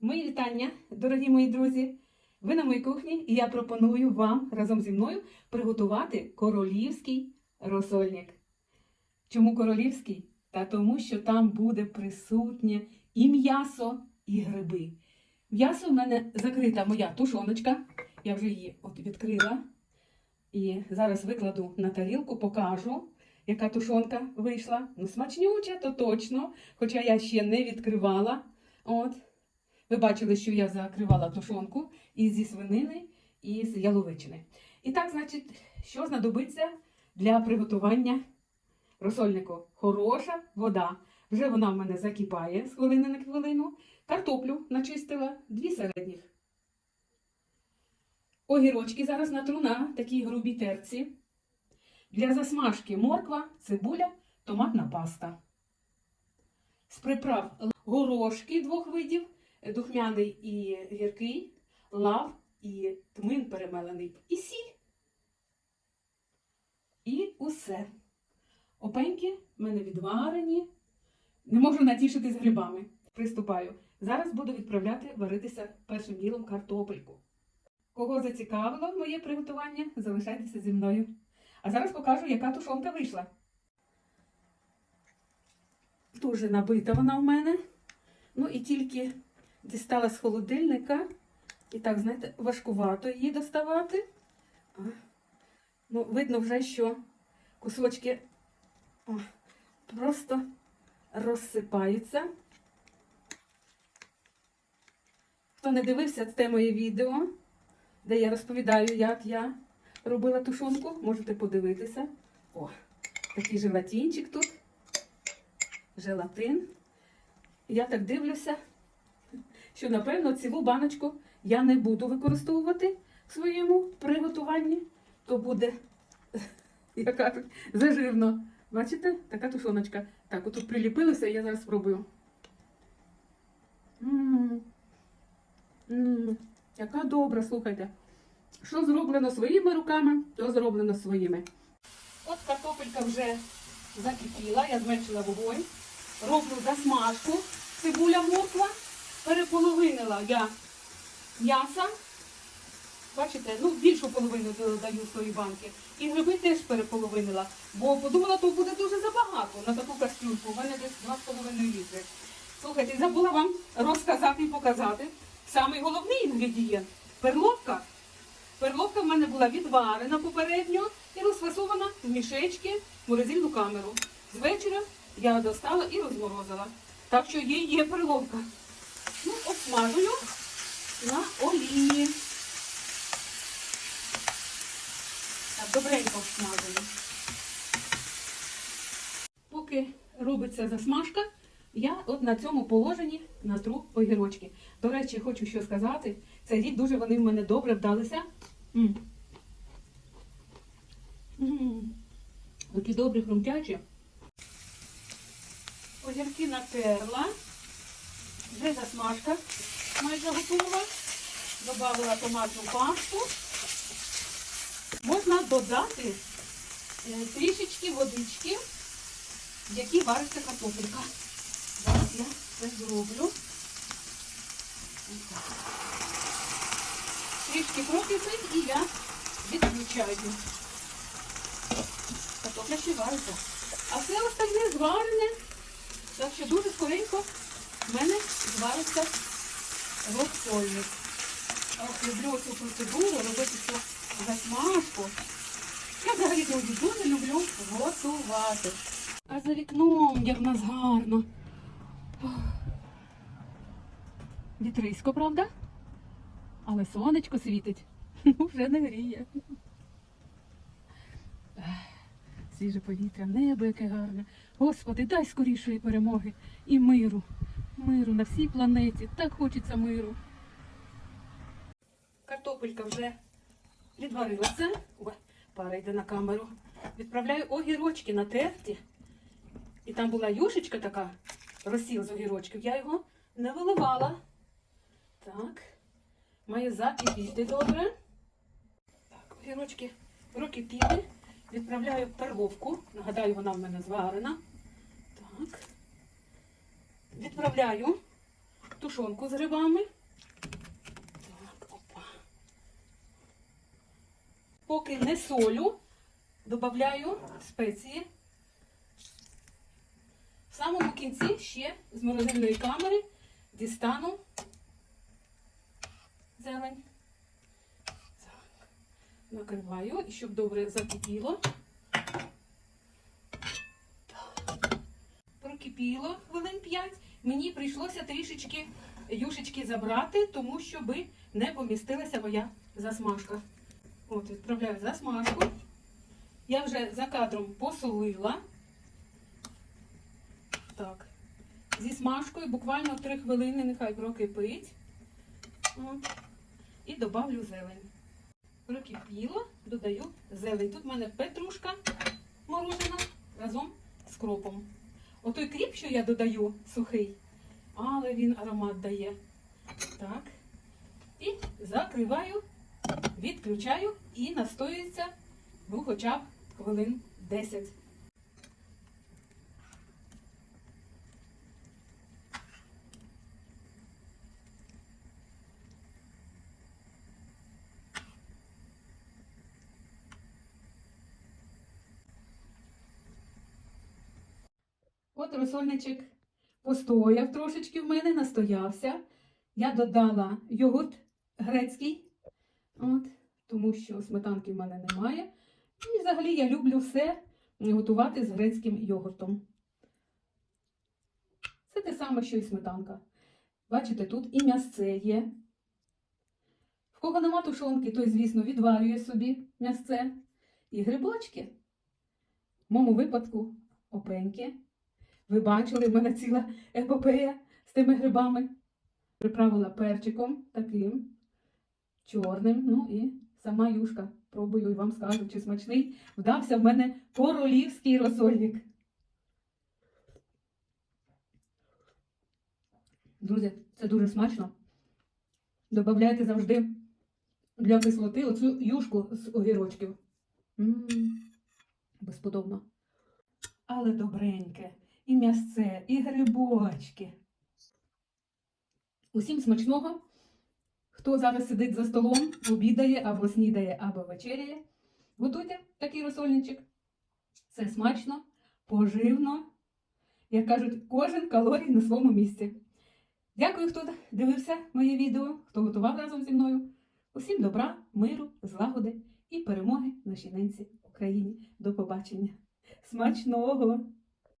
Мої вітання, дорогі мої друзі! Ви на моїй кухні, і я пропоную вам разом зі мною приготувати королівський розсольник. Чому королівський? Та тому, що там буде присутнє і м'ясо, і гриби. М'ясо в мене закрита моя тушоночка. Я вже її от відкрила. І зараз викладу на тарілку, покажу, яка тушонка вийшла. Ну, смачнюча, то точно, хоча я ще не відкривала. От. Ви бачили, що я закривала тушонку і зі свинини, і з яловичини. І так, значить, що знадобиться для приготування розсольнику? Хороша вода. Вже вона в мене закипає з хвилини на хвилину. Картоплю начистила, дві середніх. Огірочки зараз натру на такій грубій терці. Для засмажки морква, цибуля, томатна паста. З приправ горошки двох видів, духмяний і гіркий, лав і тмин перемелений, і сіль. І усе. Опеньки в мене відварені. Не можу натішити з грибами. Приступаю. Зараз буду відправляти варитися першим ділом картопельку. Кого зацікавило моє приготування, залишайтеся зі мною. А зараз покажу, яка тушонка вийшла. Дуже набита вона в мене. Ну і тільки дістала з холодильника. І так, знаєте, важкувато її доставати. А, Ну, видно вже, що кусочки о, просто розсипаються. Хто не дивився те моє відео, де я розповідаю, як я робила тушонку, можете подивитися. О, такий желатинчик тут. Желатин. Я так дивлюся, що, напевно, цілу баночку я не буду використовувати в своєму приготуванні. То буде, як зажирно. Бачите, така тушоночка. Так, отут приліпилося, я зараз спробую. М, м, Яка добра, слухайте. Що зроблено своїми руками, то зроблено своїми. От картопелька вже закипіла, я зменшила вогонь. Роблю засмажку, цибуля морква. Переполовинила я м'яса. Бачите, ну більшу половину додаю з тої банки. І гриби теж переполовинила. Бо подумала, то буде дуже забагато на таку кастрюльку. У мене десь 2,5 літри. Слухайте, забула вам розказати і показати. Самий головний інгредієнт перловка. Перловка в мене була відварена попередньо і розфасована в мішечки в морозильну камеру. З вечора я достала і розморозила. Так що є, є перловка. Обсмажую на олії. Так, добренько обсмажую. Поки робиться засмажка, я от на цьому положенні натру огірочки. До речі, хочу що сказати. Цей рік дуже вони в мене добре вдалися. М. М. Такі добрі хрумтячі. Огірки натерла. Вже засмажка майже готова. Добавила томатну пасту. Можна додати е, трішечки водички, в якій вариться картопелька. Зараз я це зроблю. Трішки прокипить і я відключаю. Картопля ще вариться. А все остальне зварене. Так що дуже скоренько в мене звариться розсольник. Люблю цю процедуру, робити цю засмажку. Я взагалі дуже люблю готувати. А за вікном як в нас гарно. Вітрисько, правда? Але сонечко світить. Ну, вже не гріє. Свіже повітря, небо яке гарне. Господи, дай скорішої перемоги і миру. Миру на всій планеті. Так хочеться миру. Картопелька вже відварилася. Ой, пара йде на камеру. Відправляю огірочки на терті. І там була юшечка така, розсіл з огірочків. Я його не виливала. Так. Має закипіти добре. Так, огірочки прокипіли. Відправляю в перловку. Нагадаю, вона в мене зварена. Так. Відправляю тушонку з грибами. Так, опа. Поки не солю, додаю спеції. В самому кінці ще з морозильної камери дістану зелень. Так. Накриваю, і щоб добре закипіло. Так. Прокипіло хвилин 5. Мені прийшлося трішечки юшечки забрати, тому що би не помістилася моя засмажка. От, відправляю засмажку. Я вже за кадром посолила. Так. Зі смажкою буквально 3 хвилини, нехай прокипить. І добавлю зелень. Прокипіло, додаю зелень. Тут в мене петрушка морожена разом з кропом. Отой кріп, що я додаю, сухий, але він аромат дає. Так. І закриваю, відключаю і настоюється ну, хоча б хвилин 10. От розсольничок постояв трошечки в мене, настоявся. Я додала йогурт грецький, от, тому що сметанки в мене немає. І взагалі я люблю все готувати з грецьким йогуртом. Це те саме, що і сметанка. Бачите, тут і м'ясце є. В кого нема тушонки, той, звісно, відварює собі м'ясце. І грибочки. В моєму випадку опеньки. Ви бачили, в мене ціла епопея з тими грибами. Приправила перчиком таким чорним. Ну і сама юшка. Пробую і вам скажу, чи смачний. Вдався в мене королівський розсольник. Друзі, це дуже смачно. Добавляйте завжди для кислоти оцю юшку з огірочків. Безподобно. Але добреньке. І м'ясце, і грибочки. Усім смачного. Хто зараз сидить за столом, обідає або снідає, або вечеряє. Готуйте такий розсольничок. Це смачно, поживно. Як кажуть, кожен калорій на своєму місці. Дякую, хто дивився моє відео, хто готував разом зі мною. Усім добра, миру, злагоди і перемоги нашій ненці Україні. До побачення. Смачного!